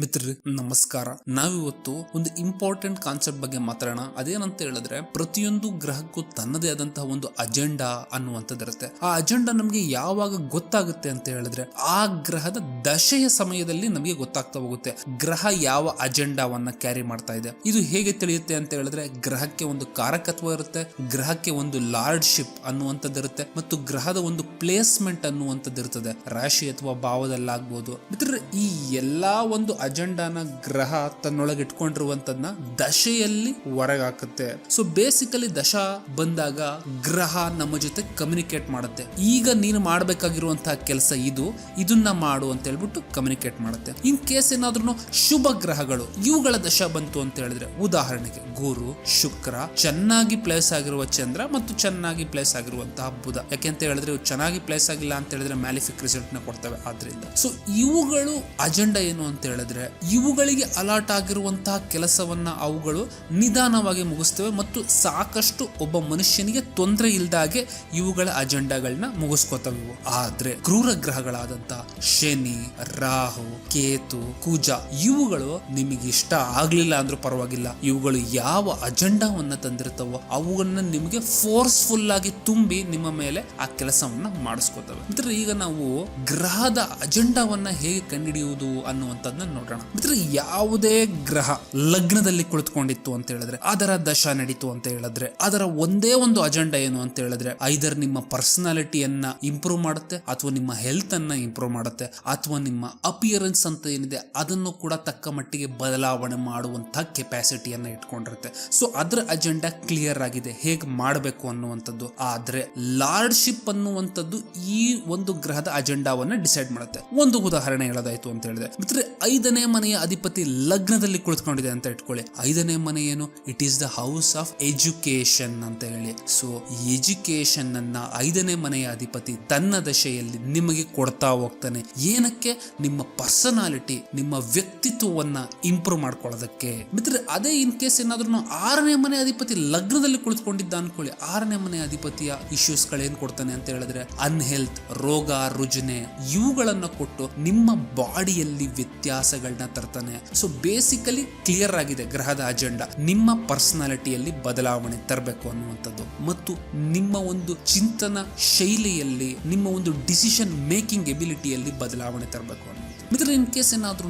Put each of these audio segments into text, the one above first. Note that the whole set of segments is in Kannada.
ಮಿತ್ರರಿ, ನಮಸ್ಕಾರ. ನಾವಿವತ್ತು ಒಂದು ಇಂಪಾರ್ಟೆಂಟ್ ಕಾನ್ಸೆಪ್ಟ್ ಬಗ್ಗೆ ಮಾತಾಡೋಣ. ಅದೇನಂತ ಹೇಳಿದ್ರೆ, ಪ್ರತಿಯೊಂದು ಗ್ರಹಕ್ಕೂ ತನ್ನದೇ ಆದಂತಹ ಒಂದು ಅಜೆಂಡಾ ಅನ್ನುವಂಥದ್ದು ಇರುತ್ತೆ. ಆ ಅಜೆಂಡಾ ನಮಗೆ ಯಾವಾಗ ಗೊತ್ತಾಗುತ್ತೆ ಅಂತ ಹೇಳಿದ್ರೆ, ಆ ಗ್ರಹದ ದಶೆಯ ಸಮಯದಲ್ಲಿ ನಮಗೆ ಗೊತ್ತಾಗ್ತಾ ಹೋಗುತ್ತೆ. ಗ್ರಹ ಯಾವ ಅಜೆಂಡಾವನ್ನ ಕ್ಯಾರಿ ಮಾಡ್ತಾ ಇದೆ. ಇದು ಹೇಗೆ ತಿಳಿಯುತ್ತೆ ಅಂತ ಹೇಳಿದ್ರೆ, ಗ್ರಹಕ್ಕೆ ಒಂದು ಕಾರಕತ್ವ ಇರುತ್ತೆ, ಗ್ರಹಕ್ಕೆ ಒಂದು ಲಾರ್ಡ್ಶಿಪ್ ಅನ್ನುವಂಥದ್ದಿರುತ್ತೆ ಮತ್ತು ಗ್ರಹದ ಒಂದು ಪ್ಲೇಸ್ಮೆಂಟ್ ಅನ್ನುವಂಥದ್ದು ಇರ್ತದೆ. ರಾಶಿ ಅಥವಾ ಭಾವದಲ್ಲಾಗ್ಬೋದು. ಮಿತ್ರ ಈ ಎಲ್ಲಾ ಒಂದು ಅಜೆಂಡಾನ ಗ್ರಹ ತನ್ನೊಳಗೆ ಇಟ್ಕೊಂಡಿರುವಂತದ್ನ ದಶೆಯಲ್ಲಿ ಹೊರಗಾಕುತ್ತೆ. ಸೊ ಬೇಸಿಕಲಿ ದಶ ಬಂದಾಗ ಗ್ರಹ ನಮ್ಮ ಜೊತೆ ಕಮ್ಯುನಿಕೇಟ್ ಮಾಡುತ್ತೆ. ಈಗ ನೀನು ಮಾಡಬೇಕಾಗಿರುವಂತಹ ಕೆಲಸ ಇದು, ಇದನ್ನ ಮಾಡು ಅಂತ ಹೇಳ್ಬಿಟ್ಟು ಕಮ್ಯುನಿಕೇಟ್ ಮಾಡುತ್ತೆ. ಇನ್ ಕೇಸ್ ಏನಾದ್ರೂ ಶುಭ ಗ್ರಹಗಳು, ಇವುಗಳ ದಶ ಬಂತು ಅಂತ ಹೇಳಿದ್ರೆ, ಉದಾಹರಣೆಗೆ ಗುರು, ಶುಕ್ರ ಚೆನ್ನಾಗಿ ಪ್ಲೇಸ್ ಆಗಿರುವ ಚಂದ್ರ ಮತ್ತು ಚೆನ್ನಾಗಿ ಪ್ಲೇಸ್ ಆಗಿರುವಂತಹ ಬುಧ. ಯಾಕೆಂತ ಹೇಳಿದ್ರೆ ಇವು ಚೆನ್ನಾಗಿ ಪ್ಲೇಸ್ ಆಗಿಲ್ಲ ಅಂತ ಹೇಳಿದ್ರೆ ಮ್ಯಾಲಿಫಿಕ್ ರಿಸಲ್ಟ್ನ ಕೊಡ್ತವೆ. ಆದ್ರಿಂದ. ಸೊ ಇವುಗಳು ಅಜೆಂಡಾ ಏನು ಅಂತ ಹೇಳಿದ್ರೆ ಇವುಗಳಿಗೆ ಅಲಾಟ್ ಆಗಿರುವಂತಹ ಕೆಲಸವನ್ನು ಅವುಗಳು ನಿಧಾನವಾಗಿ ಮುಗಿಸ್ತವೆ ಮತ್ತು ಸಾಕಷ್ಟು ಒಬ್ಬ ಮನುಷ್ಯನಿಗೆ ತೊಂದರೆ ಇಲ್ದಾಗೆ ಇವುಗಳ ಅಜೆಂಡಾಗಳನ್ನ ಮುಗಿಸ್ಕೋತವೆ ಇವು. ಆದ್ರೆ ಕ್ರೂರ ಗ್ರಹಗಳಾದಂತಹ ಶನಿ, ರಾಹು, ಕೇತು, ಕೂಜ ಇವುಗಳು ನಿಮಗೆ ಇಷ್ಟ ಆಗ್ಲಿಲ್ಲ ಅಂದ್ರೂ ಪರವಾಗಿಲ್ಲ. ಇವುಗಳು ಯಾವ ಅಜೆಂಡಾವನ್ನ ತಂದಿರ್ತವೋ ಅವುಗಳನ್ನ ನಿಮಗೆ ಫೋರ್ಸ್ಫುಲ್ ಆಗಿ ತುಂಬಿ ನಿಮ್ಮ ಮೇಲೆ ಆ ಕೆಲಸವನ್ನ ಮಾಡಿಸ್ಕೋತವೆ. ಅಂದ್ರೆ ಈಗ ನಾವು ಗ್ರಹದ ಅಜೆಂಡಾವನ್ನ ಹೇಗೆ ಕಂಡುಹಿಡಿಯುವುದು ಅನ್ನುವಂಥದ್ದನ್ನ ನೋಡೋಣ ಮಿತ್ರ ಯಾವುದೇ ಗ್ರಹ ಲಗ್ನದಲ್ಲಿ ಕುಳಿತುಕೊಂಡಿತ್ತು ಅಂತ ಹೇಳಿದ್ರೆ, ಅದರ ದಶ ನಡೀತು ಅಂತ ಹೇಳಿದ್ರೆ, ಅದರ ಒಂದೇ ಒಂದು ಅಜೆಂಡಾ ಏನು ಅಂತ ಹೇಳಿದ್ರೆ ಐದರ್ ನಿಮ್ಮ ಪರ್ಸನಾಲಿಟಿಯನ್ನ ಇಂಪ್ರೂವ್ ಮಾಡುತ್ತೆ, ಅಥವಾ ನಿಮ್ಮ ಹೆಲ್ತ್ ಅನ್ನ ಇಂಪ್ರೂವ್ ಮಾಡುತ್ತೆ, ಅಥವಾ ನಿಮ್ಮ ಅಪಿಯರೆನ್ಸ್ ಅಂತ ಏನಿದೆ, ಅದನ್ನು ಕೂಡ ತಕ್ಕ ಮಟ್ಟಿಗೆ ಬದಲಾವಣೆ ಮಾಡುವಂತಹ ಕೆಪಾಸಿಟಿಯನ್ನ ಇಟ್ಕೊಂಡಿರುತ್ತೆ. ಸೊ ಅದರ ಅಜೆಂಡಾ ಕ್ಲಿಯರ್ ಆಗಿದೆ, ಹೇಗೆ ಮಾಡಬೇಕು ಅನ್ನುವಂಥದ್ದು. ಆದ್ರೆ ಲಾರ್ಡ್ಶಿಪ್ ಅನ್ನುವಂಥದ್ದು ಈ ಒಂದು ಗ್ರಹದ ಅಜೆಂಡಾವನ್ನ ಡಿಸೈಡ್ ಮಾಡುತ್ತೆ. ಒಂದು ಉದಾಹರಣೆ ಹೇಳೋದಾಯ್ತು ಅಂತ ಹೇಳಿದ್ರೆ ಮಿತ್ರ ಐದನೇ ಮನೆಯ ಅಧಿಪತಿ ಲಗ್ನದಲ್ಲಿ ಕುಳಿತುಕೊಂಡಿದೆ ಅಂತ ಇಟ್ಕೊಳ್ಳಿ. ಐದನೇ ಮನೆ ಏನು? It is the house of education ಅಂತ ಹೇಳಿ. ಸೊ ಎಜುಕೇಶನ್ ಅನ್ನ ಐದನೇ ಮನೆಯ ಅಧಿಪತಿ ತನ್ನ ದಶೆಯಲ್ಲಿ ನಿಮಗೆ ಕೊಡ್ತಾ ಹೋಗ್ತಾನೆ. ಏನಕ್ಕೆ? ನಿಮ್ಮ ಪರ್ಸನಾಲಿಟಿ ನಿಮ್ಮ ವ್ಯಕ್ತಿತ್ವವನ್ನ ಇಂಪ್ರೂವ್ ಮಾಡ್ಕೊಳ್ಳೋದಕ್ಕೆ. ಮಿತ್ರ ಅದೇ ಇನ್ ಕೇಸ್ ಏನಾದ್ರೂ ಆರನೇ ಮನೆ ಅಧಿಪತಿ ಲಗ್ನದಲ್ಲಿ ಕುಳಿತುಕೊಂಡಿದ್ದ ಅನ್ಕೊಳ್ಳಿ. ಆರನೇ ಮನೆ ಅಧಿಪತಿಯ ಇಶ್ಯೂಸ್ ಗಳೇನ್ ಕೊಡ್ತಾನೆ ಅಂತ ಹೇಳಿದ್ರೆ ಅನ್ಹೆಲ್ತ್ ರೋಗ, ರುಜಿನೆ, ಇವುಗಳನ್ನ ಕೊಟ್ಟು ನಿಮ್ಮ ಬಾಡಿಯಲ್ಲಿ ವ್ಯತ್ಯಾಸಗಳನ್ನ ತರ್ತಾನೆ. ಸೊ ಬೇಸಿಕಲಿ ಕ್ಲಿಯರ್ ಆಗಿದೆ ಗ್ರಹದ ಅಜೆಂಡಾ ನಿಮ್ಮ ಪರ್ಸನಾಲಿಟಿಯಲ್ಲಿ ಬದಲಾವಣೆ ತರಬೇಕು ಅನ್ನುವಂಥದ್ದು. ಮತ್ತು ನಿಮ್ಮ ಒಂದು ಚಿಂತನ ಶೈಲಿಯಲ್ಲಿ, ನಿಮ್ಮ ಒಂದು ಡಿಸಿಷನ್ ಮೇಕಿಂಗ್ ಎಬಿಲಿಟಿಯಲ್ಲಿ ಬದಲಾವಣೆ ತರಬೇಕು ಅನ್ನುವಂಥದ್ದು. ಮಿತ್ರ ಇನ್ ಕೇಸ್ ಏನಾದ್ರೂ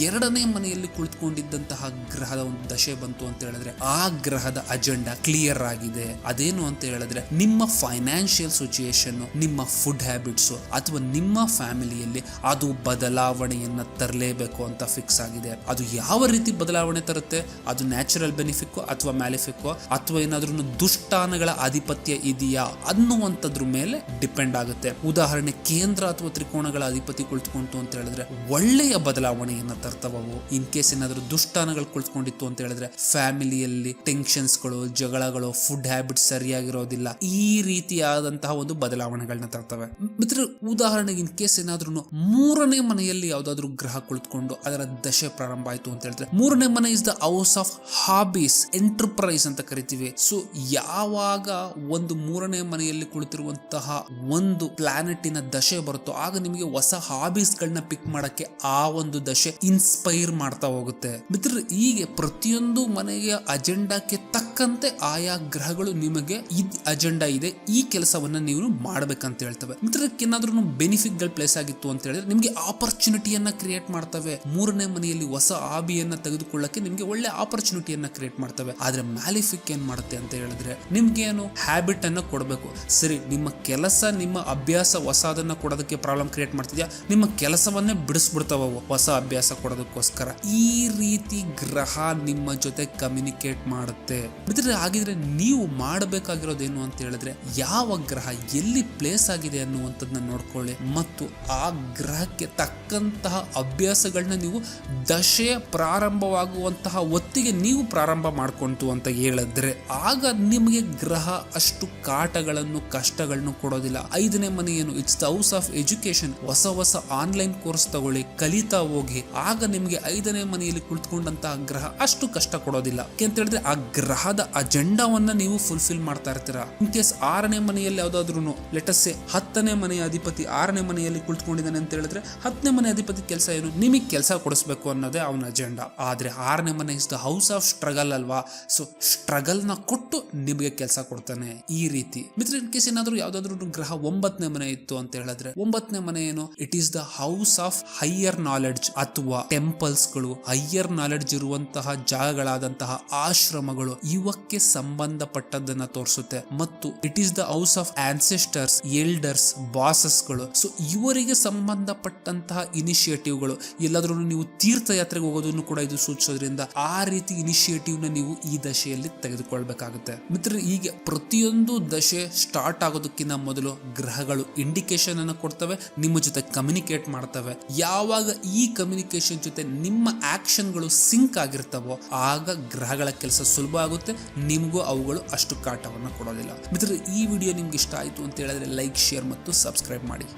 ಎರಡನೇ ಮನೆಯಲ್ಲಿ ಕುಳಿತುಕೊಂಡಿದ್ದಂತಹ ಗ್ರಹದ ಒಂದು ದಶೆ ಬಂತು ಅಂತ ಹೇಳಿದ್ರೆ ಆ ಗ್ರಹದ ಅಜೆಂಡಾ ಕ್ಲಿಯರ್ ಆಗಿದೆ. ಅದೇನು ಅಂತ ಹೇಳಿದ್ರೆ ನಿಮ್ಮ ಫೈನಾನ್ಷಿಯಲ್ ಸಿಚುಯೇಷನ್ ನಿಮ್ಮ ಫುಡ್ ಹ್ಯಾಬಿಟ್ಸ್ ಅಥವಾ ನಿಮ್ಮ ಫ್ಯಾಮಿಲಿಯಲ್ಲಿ ಅದು ಬದಲಾವಣೆಯನ್ನ ತರಲೇಬೇಕು ಅಂತ ಫಿಕ್ಸ್ ಆಗಿದೆ. ಅದು ಯಾವ ರೀತಿ ಬದಲಾವಣೆ ತರುತ್ತೆ? ಅದು ನ್ಯಾಚುರಲ್ ಬೆನಿಫಿಕ್ ಅಥವಾ ಮ್ಯಾಲಿಫಿಕ್ ಅಥವಾ ಏನಾದ್ರೂ ದುಷ್ಟಾನಗಳ ಆಧಿಪತ್ಯ ಇದೆಯಾ ಅನ್ನುವಂಥದ್ರ ಮೇಲೆ ಡಿಪೆಂಡ್ ಆಗುತ್ತೆ. ಉದಾಹರಣೆ ಕೇಂದ್ರ ಅಥವಾ ತ್ರಿಕೋಣಗಳ ಅಧಿಪತಿ ಕುಳಿತುಕೊಂತು ಅಂತ ಹೇಳಿದ್ರೆ ಒಳ್ಳೆಯ ಬದಲಾವಣೆಯನ್ನು ತರ್ತವವು. ಇನ್ ಕೇಸ್ ಏನಾದರೂ ದುಷ್ಟಾನಗಳು ಕುಳಿತುಕೊಂಡಿತ್ತು ಅಂತ ಹೇಳಿದ್ರೆ ಫ್ಯಾಮಿಲಿಯಲ್ಲಿ ಟೆನ್ಷನ್ಸ್ಗಳು ಜಗಳಗಳು ಫುಡ್ ಹ್ಯಾಬಿಟ್ಸ್ ಸರಿಯಾಗಿರೋದಿಲ್ಲ. ಈ ರೀತಿಯಾದಂತಹ ಒಂದು ಬದಲಾವಣೆಗಳನ್ನ ತರ್ತವೆ. ಮಿತ್ರ ಉದಾಹರಣೆಗೆ ಇನ್ ಕೇಸ್ ಏನಾದ್ರೂ ಮೂರನೇ ಮನೆಯಲ್ಲಿ ಯಾವ್ದಾದ್ರು ಗ್ರಹ ಕುಳಿತುಕೊಂಡು ಅದರ ದಶೆ ಪ್ರಾರಂಭ ಆಯ್ತು ಅಂತ ಹೇಳಿದ್ರೆ ಮೂರನೇ ಮನೆ is the house of hobbies enterprise ಅಂತ ಕರಿತೀವಿ. ಸೊ ಯಾವಾಗ ಒಂದು ಮೂರನೇ ಮನೆಯಲ್ಲಿ ಕುಳಿತಿರುವಂತಹ ಒಂದು ಪ್ಲಾನೆಟಿನ ದಶೆ ಬರುತ್ತೋ, ಆಗ ನಿಮಗೆ ಹೊಸ ಹಾಬೀಸ್ ಗಳನ್ನ ಪಿಕ್ ಮಾಡಕ್ಕೆ ಆ ಒಂದು ದಶೆ ಇನ್ಸ್ಪೈರ್ ಮಾಡ್ತಾ ಹೋಗುತ್ತೆ. ಮಿತ್ರ ಹೀಗೆ ಪ್ರತಿಯೊಂದು ಮನೆಯ ಅಜೆಂಡಾಕ್ಕೆ ತಕ್ಕಂತೆ ಆಯಾ ಗ್ರಹಗಳು ನಿಮಗೆ ಈ ಅಜೆಂಡಾ ಇದೆ, ಈ ಕೆಲಸವನ್ನ ನೀವು ಮಾಡ್ಬೇಕಂತ ಹೇಳ್ತವೆ. ಮಿತ್ರಕ್ಕೇನಾದ್ರೂ ಬೆನಿಫಿಟ್ಗಳು ಪ್ಲೇಸ್ ಆಗಿತ್ತು ಅಂತ ಹೇಳಿದ್ರೆ ನಿಮಗೆ ಆಪರ್ಚುನಿಟಿಯನ್ನ ಕ್ರಿಯೇಟ್ ಮಾಡ್ತವೆ. ಮೂರನೇ ಮನೆಯಲ್ಲಿ ಹೊಸ ಆಬಿಯನ್ನ ತೆಗೆದುಕೊಳ್ಳಕ್ಕೆ ನಿಮಗೆ ಒಳ್ಳೆ ಆಪರ್ಚುನಿಟಿಯನ್ನ ಕ್ರಿಯೇಟ್ ಮಾಡ್ತವೆ. ಆದ್ರೆ ಮ್ಯಾಲಿಫಿಕ್ ಏನ್ ಮಾಡುತ್ತೆ ಅಂತ ಹೇಳಿದ್ರೆ ನಿಮ್ಗೆ ಏನು ಹ್ಯಾಬಿಟ್ ಅನ್ನ ಕೊಡಬೇಕು. ಸರಿ, ನಿಮ್ಮ ಕೆಲಸ, ನಿಮ್ಮ ಅಭ್ಯಾಸ ಹೊಸದನ್ನ ಕೊಡೋದಕ್ಕೆ ಪ್ರಾಬ್ಲಮ್ ಕ್ರಿಯೇಟ್ ಮಾಡ್ತಿದ್ಯಾ? ನಿಮ್ಮ ಕೆಲಸವನ್ನೇ ಬಿಡಿಸ್ಬಿಡ್ತಾವ ಹೊಸ ಅಭ್ಯಾಸ ಕೊಡೋದಕ್ಕೋಸ್ಕರ. ಈ ರೀತಿ ಗ್ರಹ ನಿಮ್ಮ ಜೊತೆ ಕಮ್ಯುನಿಕೇಟ್ ಮಾಡುತ್ತೆ. ಮಿತ್ರರೇ ಹಾಗಿದ್ರೆ ನೀವು ಮಾಡಬೇಕಾಗಿರೋದೇನು ಅಂತ ಹೇಳಿದ್ರೆ, ಯಾವ ಗ್ರಹ ಎಲ್ಲಿ ಪ್ಲೇಸ್ ಆಗಿದೆ ಅನ್ನುವಂಥದ್ದನ್ನ ನೋಡ್ಕೊಳ್ಳಿ. ಮತ್ತು ಆ ಗ್ರಹಕ್ಕೆ ತಕ್ಕಂತಹ ಅಭ್ಯಾಸಗಳನ್ನ ನೀವು ದಶೆ ಪ್ರಾರಂಭವಾಗುವಂತಹ ಹೊತ್ತಿಗೆ ನೀವು ಪ್ರಾರಂಭ ಮಾಡ್ಕೊಂತು ಅಂತ ಹೇಳಿದ್ರೆ, ಆಗ ನಿಮಗೆ ಗ್ರಹ ಅಷ್ಟು ಕಾಟಗಳನ್ನು, ಕಷ್ಟಗಳನ್ನು ಕೊಡೋದಿಲ್ಲ. ಐದನೇ ಮನೆ ಏನು it's the house of education ಹೊಸ ಹೊಸ ಆನ್ಲೈನ್ ಕೋರ್ಸ್ ತಗೊಳ್ಳಿ, ಕಲಿತಾ ಹೋಗಿ. ಆಗ ನಿಮಗೆ ಐದನೇ ಮನೆಯಲ್ಲಿ ಕುಳಿತುಕೊಂಡಂತಹ ಗ್ರಹ ಅಷ್ಟು ಕಷ್ಟ ಕೊಡೋದಿಲ್ಲ. ಅಂತ ಹೇಳಿದ್ರೆ, ಆ ಗ್ರಹ ಗ್ರಹದ ಅಜೆಂಡಾವನ್ನ ನೀವು ಫುಲ್ಫಿಲ್ ಮಾಡ್ತಾ ಇರ್ತೀರಾ. ಇನ್ ಕೇಸ್ ಆರನೇ ಮನೆಯಲ್ಲಿ ಯಾವ್ದಾದ್ರು ಲೆಟಸ್ಸೆ ಹತ್ತನೇ ಮನೆಯ ಅಧಿಪತಿ ಆರನೇ ಮನೆಯಲ್ಲಿ ಕುಳಿತುಕೊಂಡಿದ್ದಾನೆ ಅಂತ ಹೇಳಿದ್ರೆ ಹತ್ತನೇ ಮನೆ ಅಧಿಪತಿ ಕೆಲಸ ಏನು? ನಿಮಗೆ ಕೆಲಸ ಕೊಡಿಸ್ಬೇಕು ಅನ್ನೋದೇ ಅವನ ಅಜೆಂಡಾ. ಆದ್ರೆ ಆರನೇ ಮನೆ is the house of struggle ಅಲ್ವಾ? ಸೊ ಸ್ಟ್ರಗಲ್ನ ಕೊಟ್ಟು ನಿಮಗೆ ಕೆಲಸ ಕೊಡ್ತಾನೆ ಈ ರೀತಿ. ಮಿತ್ರ ಇನ್ ಕೇಸ್ ಏನಾದ್ರು ಯಾವ್ದಾದ್ರು ಗ್ರಹ ಒಂಬತ್ತನೇ ಮನೆ ಇತ್ತು ಅಂತ ಹೇಳಿದ್ರೆ, ಒಂಬತ್ತನೇ ಮನೆ ಏನು? It is the house of higher knowledge ಅಥವಾ ಟೆಂಪಲ್ಸ್ಗಳು. ಹೈಯರ್ ನಾಲೆಡ್ಜ್ ಇರುವಂತಹ ಜಾಗಗಳಾದಂತಹ ಆಶ್ರಮಗಳು. ಇವಕ್ಕೆ ಸಂಬಂಧಪಟ್ಟದನ್ನ ತೋರಿಸುತ್ತೆ. ಮತ್ತು it is the house of ancestors elders ಬಾಸಸ್ಗಳು. So ಇವರಿಗೆ ಸಂಬಂಧಪಟ್ಟಂತಹ ಇನಿಷಿಯೇಟಿವ್ಗಳು. ಎಲ್ಲಾದ್ರೂ ನೀವು ತೀರ್ಥಯಾತ್ರೆಗೆ ಹೋಗೋದನ್ನು ಕೂಡ ಇದು ಸೂಚಿಸೋದ್ರಿಂದ ಆ ರೀತಿ ಇನಿಷಿಯೇಟಿವ್ನ ನೀವು ಈ ದಶೆಯಲ್ಲಿ ತೆಗೆದುಕೊಳ್ಬೇಕಾಗುತ್ತೆ. ಮಿತ್ರ ಹೀಗೆ ಪ್ರತಿಯೊಂದು ದಶೆ ಸ್ಟಾರ್ಟ್ ಆಗೋದಕ್ಕಿಂತ ಮೊದಲು ಗ್ರಹಗಳು ಇಂಡಿಕೇಶನ್ ಅನ್ನು ಕೊಡ್ತವೆ, ನಿಮ್ಮ ಜೊತೆ ಕಮ್ಯುನಿಕೇಟ್ ಮಾಡ್ತವೆ. ಯಾವಾಗ ಈ ಕಮ್ಯುನಿಕೇಶನ್ ಜೊತೆ ನಿಮ್ಮ ಆಕ್ಷನ್ಗಳು ಸಿಂಕ್ ಆಗಿರ್ತವೋ, ಆಗ ಗ್ರಹಗಳ ಕೆಲಸ ಸುಲಭ ಆಗುತ್ತೆ. ನಿಮಗೂ ಅವುಗಳು ಅಷ್ಟು ಕಾಟವನ್ನು ಕೊಡೋದಿಲ್ಲ. ಮಿತ್ರರು, ಈ ವಿಡಿಯೋ ನಿಮ್ಗೆ ಇಷ್ಟ ಆಯಿತು ಅಂತ ಹೇಳಿದ್ರೆ ಲೈಕ್ ಶೇರ್ ಮತ್ತು ಸಬ್ಸ್ಕ್ರೈಬ್ ಮಾಡಿ.